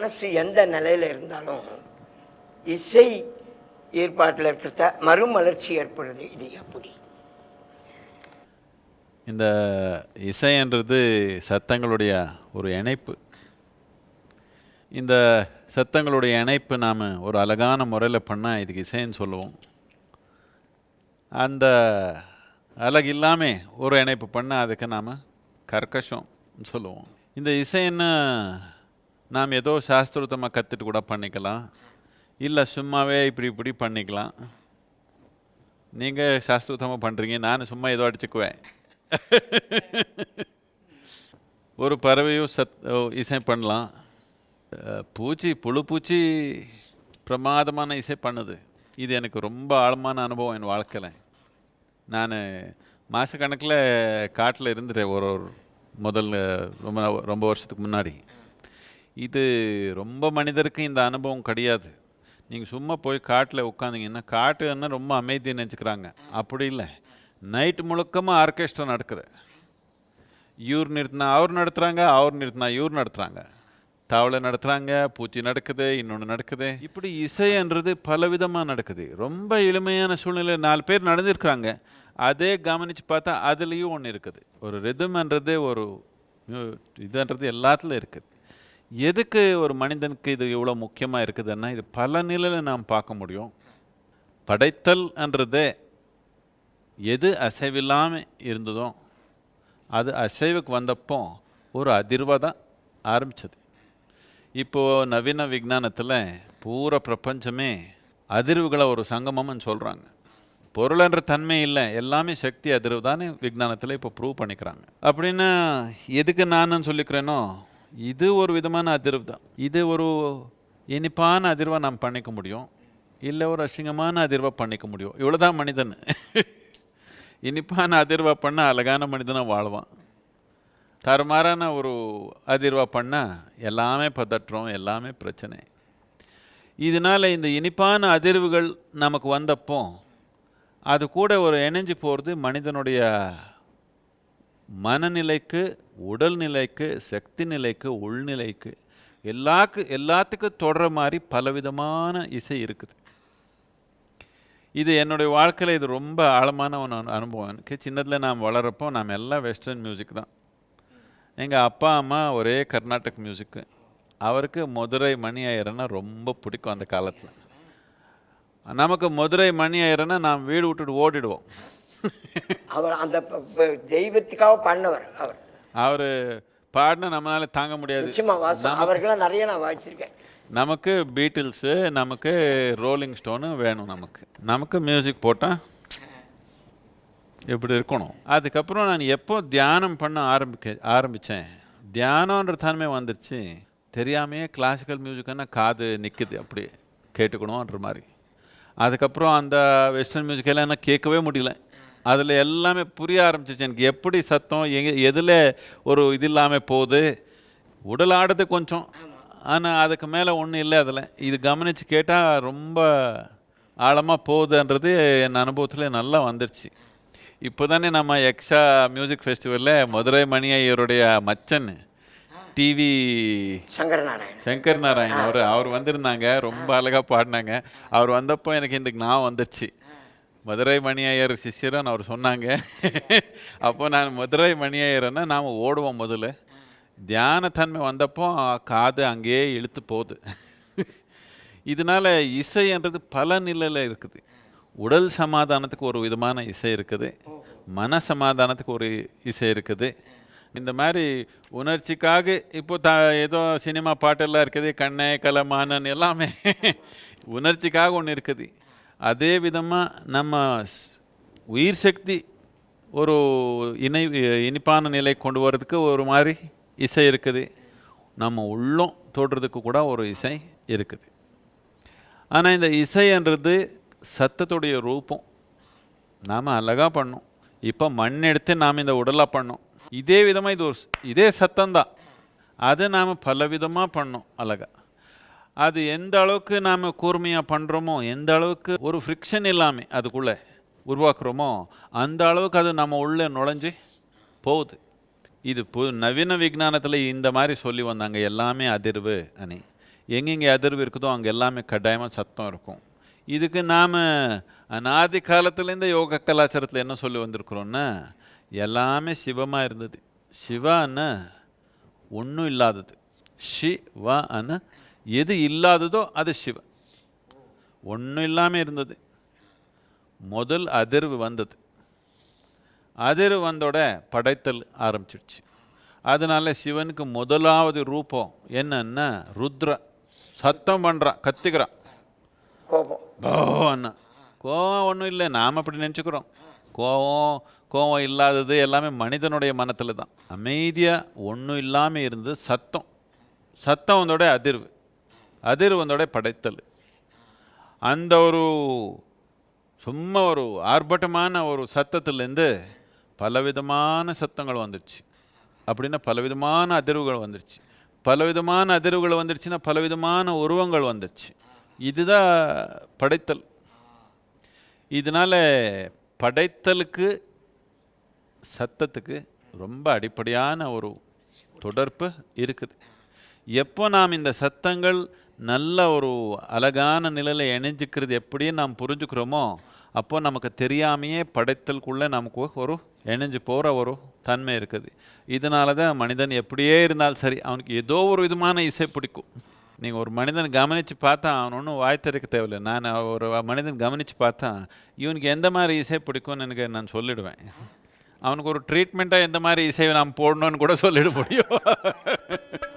மனசு எந்த நிலையில் இருந்தாலும் இசை ஏற்பாட்டில் இருக்கிறத மறுமலர்ச்சி ஏற்படுது. இது எப்படி? இந்த இசைன்றது சத்தங்களுடைய ஒரு இணைப்பு. இந்த சத்தங்களுடைய இணைப்பு நாம் ஒரு அழகான முறையில் பண்ணால் இதுக்கு இசைன்னு சொல்லுவோம். அந்த அழகு இல்லாமல் ஒரு இணைப்பு பண்ணால் அதுக்கு நாம் கர்க்கஷம் சொல்லுவோம். இந்த இசைன்னு நாம் ஏதோ சாஸ்திரத்தமாக கற்றுட்டு கூட பண்ணிக்கலாம். இல்லை சும்மாவே இப்படி இப்படி பண்ணிக்கலாம். நீங்கள் சாஸ்திரத்தமாக பண்ணுறீங்க நான் சும்மா ஏதோ அடிச்சுக்குவேன். ஒரு பறவையும் சத் ஓ, இசை பண்ணலாம். பூச்சி புழு பூச்சி பிரமாதமான இசை பண்ணுது. இது எனக்கு ரொம்ப ஆழமான அனுபவம் என் வாழ்க்கையில். நான் மாதக்கணக்கில் காட்டில் இருந்துட்டேன் ஒரு ஒரு முதல்ல ரொம்ப ரொம்ப வருஷத்துக்கு முன்னாடி. இது ரொம்ப மனிதருக்கு இந்த அனுபவம் கிடையாது. நீங்கள் சும்மா போய் காட்டில் உட்காந்திங்கன்னா காட்டுன்னா ரொம்ப அமைதியை நினச்சிக்கிறாங்க. அப்படி இல்லை. நைட்டு முழுக்கமாக ஆர்கெஸ்ட்ரா நடக்குது. இவர் நிறுத்தினா அவர் நடத்துகிறாங்க அவர் நிறுத்தினா இவர் நடத்துகிறாங்க தவளை நடத்துகிறாங்க பூச்சி நடக்குது இன்னொன்று நடக்குது. இப்படி இசைன்றது பலவிதமாக நடக்குது. ரொம்ப எளிமையான சூழ்நிலை நாலு பேர் நடந்திருக்கிறாங்க. அதே கவனித்து பார்த்தா அதுலேயும் ஒன்று இருக்குது. ஒரு ரிதம்ன்றது ஒரு இதுன்றது எல்லாத்துலேயும் இருக்குது. எதுக்கு ஒரு மனிதனுக்கு இது இவ்வளோ முக்கியமாக இருக்குதுன்னா இது பல நிலையில் நாம் பார்க்க முடியும். படைத்தல் என்றது எது அசைவில்லாமல் இருந்ததோ அது அசைவுக்கு வந்தப்போ ஒரு அதிர்வாக தான் ஆரம்பித்தது இப்போது நவீன விஞ்ஞானத்தில் பூரா பிரபஞ்சமே அதிர்வுகளை ஒரு சங்கமம்னு சொல்கிறாங்க பொருளன்ற தன்மை இல்லை எல்லாமே சக்தி அதிர்வு தானே விஞ்ஞானத்தில் இப்போ ப்ரூவ் பண்ணிக்கிறாங்க. அப்படின்னா எதுக்கு நான் சொல்லிக்கிறேனோ இது ஒரு விதமான அதிர்வு தான் இது ஒரு இனிப்பான அதிர்வை நாம் பண்ணிக்க முடியும். இல்லை ஒரு அசிங்கமான அதிர்வை பண்ணிக்க முடியும். இவ்வளோதான் மனிதன். இனிப்பான அதிர்வாக பண்ண அழகான மனிதனாக வாழ்வான். தருமாறான ஒரு அதிர்வாக பண்ணால் எல்லாமே பதற்றம் எல்லாமே பிரச்சனை. இதனால் இந்த இனிப்பான அதிர்வுகள் நமக்கு வந்தப்போ அது கூட ஒரு இணைஞ்சு போகிறது மனிதனுடைய மனநிலைக்கு உடல்நிலைக்கு சக்தி நிலைக்கு உள்நிலைக்கு எல்லாக்கு எல்லாத்துக்கும் தொடர மாதிரி பலவிதமான இசை இருக்குது. இது என்னுடைய வாழ்க்கையில் இது ரொம்ப ஆழமான ஒரு அனுபவம். எனக்கு சின்னதில் நாம் வளரப்போ நாம் எல்லாம் வெஸ்டர்ன் மியூசிக் தான். எங்கள் அப்பா அம்மா ஒரே கர்நாடக் மியூசிக்கு அவருக்கு மதுரை மணி ஐயரன்னா ரொம்ப பிடிக்கும் அந்த காலத்தில். நமக்கு மதுரை மணி ஐயரன்னா நாம் வீடு விட்டுட்டு ஓடிடுவோம். அவர் அந்த தெய்வத்துக்காக பண்ணவர் அவர். அவர் பாடினா நம்மளால தாங்க முடியாது. அவர்களாம் நிறைய நான் வாசிச்சிருக்கேன். நமக்கு பீட்டில்ஸு நமக்கு ரோலிங் ஸ்டோனு வேணும் நமக்கு. நமக்கு மியூசிக் போட்டால் இப்படி இருக்கணும்? அதுக்கப்புறம் நான் எப்போ தியானம் பண்ண ஆரம்பிக்க ஆரம்பித்தேன் தியானன்ற தன்மை வந்துருச்சு. தெரியாமையே கிளாசிக்கல் மியூசிக்னா காது நிற்குது அப்படி கேட்டுக்கணுன்ற மாதிரி. அதுக்கப்புறம் அந்த வெஸ்டர்ன் மியூசிக் எல்லாம் என்ன கேட்கவே முடியல. அதில் எல்லாமே புரிய ஆரம்பிச்சிச்சு. எனக்கு எப்படி சத்தம் எங்கே எதில் ஒரு இது இல்லாமல் போகுது? உடல் ஆடுறது கொஞ்சம். ஆனால் அதுக்கு மேலே ஒன்றும் இல்லை அதில். இது கவனித்து கேட்டால் ரொம்ப ஆழமாக போகுதுன்றது என் அனுபவத்தில் நல்லா வந்துருச்சு. இப்போ தானே நம்ம எக்ஸா மியூசிக் ஃபெஸ்டிவலில் மதுரை மணி ஐயருடைய மச்சன் டிவி சங்கரநாராயணன். சங்கர் நாராயண் அவர் அவர் வந்திருந்தாங்க. ரொம்ப அழகாக பாடினாங்க. அவர் வந்தப்போ எனக்கு இந்த ஞாபகம் வந்துருச்சு. மதுரை மணியாயர் சிஷ்யரன் அவர் சொன்னாங்க. அப்போ நான் மதுரை மணியாயர்னா நாம் ஓடுவோம் முதல்ல. தியானத்தன்மை வந்தப்போ காது அங்கேயே இழுத்து போகுது. இதனால இசைன்றது பல நிலையில் இருக்குது. உடல் சமாதானத்துக்கு ஒரு விதமான இசை இருக்குது. மன சமாதானத்துக்கு ஒரு இசை இருக்குது. இந்த மாதிரி உணர்ச்சிக்காக இப்போ த ஏதோ சினிமா பாட்டெல்லாம் இருக்குது. கண்ணே கலமானன் எல்லாமே உணர்ச்சிக்காக ஒன்று இருக்குது. அதே விதமாக நம்ம உயிர் சக்தி ஒரு இணை இனிப்பான நிலை கொண்டு வர்றதுக்கு ஒரு மாதிரி இசை இருக்குது. நம்ம உள்ளம் தொடுறதுக்கு கூட ஒரு இசை இருக்குது. ஆனால் இந்த இசைன்றது சத்தத்துடைய ரூபம். நாம் அழகாக பண்ணோம். இப்போ மண் எடுத்து நாம் இந்த உடலாக பண்ணோம். இதே விதமாக இது ஒரு இதே சத்தம்தான். அதை நாம் பலவிதமாக பண்ணோம் அழகா. அது எந்த அளவுக்கு நாம் கூர்மையாக பண்ணுறோமோ எந்த அளவுக்கு ஒரு ஃப்ரிக்ஷன் இல்லாமல் அதுக்குள்ளே உருவாக்குறோமோ அந்த அளவுக்கு அது நம்ம உள்ளே நுழைஞ்சு போகுது. இது பு நவீன விஞ்ஞானத்தில் இந்த மாதிரி சொல்லி வந்தாங்க எல்லாமே அதிர்வு அணி. எங்கெங்கே அதிர்வு இருக்குதோ அங்கே எல்லாமே கட்டாயமாக சத்தம் இருக்கும். இதுக்கு நாம் அநாதி காலத்துலேருந்து யோக கலாச்சாரத்தில் என்ன சொல்லி வந்திருக்கிறோன்னா எல்லாமே சிவமாக இருந்தது. சிவான்னு ஒன்றும் இல்லாதது. ஷிவா அன எது இல்லாததோ அது சிவ. ஒன்றும் இல்லாமல் இருந்தது. முதல் அதிர்வு வந்தது. அதிர்வு வந்தோட படைத்தல் ஆரம்பிச்சிடுச்சு. அதனால சிவனுக்கு முதலாவது ரூபம் என்னன்னா ருத்ர. சத்தம் பண்ணுறான் கத்திக்கிறான். கோபம். கோவம் ஒன்றும் இல்லை நாம் அப்படி நினச்சிக்கிறோம். கோவம் கோவம் இல்லாதது எல்லாமே மனிதனுடைய மனத்தில் தான் அமைதியாக ஒன்றும் இல்லாமல் இருந்து சத்தம். சத்தம் வந்தோட அதிர்வு. அதிர்வந்தோட படைத்தல். அந்த ஒரு சும்மா ஒரு ஆர்ப்பாட்டமான ஒரு சத்தத்துலேருந்து பலவிதமான சத்தங்கள் வந்துடுச்சு அப்படின்னா பலவிதமான அதிர்வுகள் வந்துடுச்சு பலவிதமான அதிர்வுகள் வந்துடுச்சுன்னா பலவிதமான உருவங்கள் வந்துடுச்சு இதுதான் படைத்தல். இதனால படைத்தலுக்கு சத்தத்துக்கு ரொம்ப அடிப்படையான ஒரு தொடர்பு இருக்குது. எப்போ நாம் இந்த சத்தங்கள் நல்ல ஒரு அழகான நிலையில் இணைஞ்சிக்கிறது எப்படி நாம் புரிஞ்சுக்கிறோமோ அப்போ நமக்கு தெரியாமையே படைத்தலுக்குள்ளே நமக்கு ஒரு இணைஞ்சு போகிற ஒரு தன்மை இருக்குது. இதனால தான் மனிதன் எப்படியே இருந்தாலும் சரி அவனுக்கு ஏதோ ஒரு விதமான இசை பிடிக்கும். நீங்கள் ஒரு மனிதன் கவனித்து பார்த்தா அவன் ஒன்றும் வாய்த்திருக்க தேவையில்லை. நான் ஒரு மனிதன் கவனித்து பார்த்தா இவனுக்கு எந்த மாதிரி இசை பிடிக்கும்னு எனக்கு நான் சொல்லிடுவேன். அவனுக்கு ஒரு ட்ரீட்மெண்ட்டாக எந்த மாதிரி இசையை நாம் போடணும்னு கூட சொல்லிட முடியும்.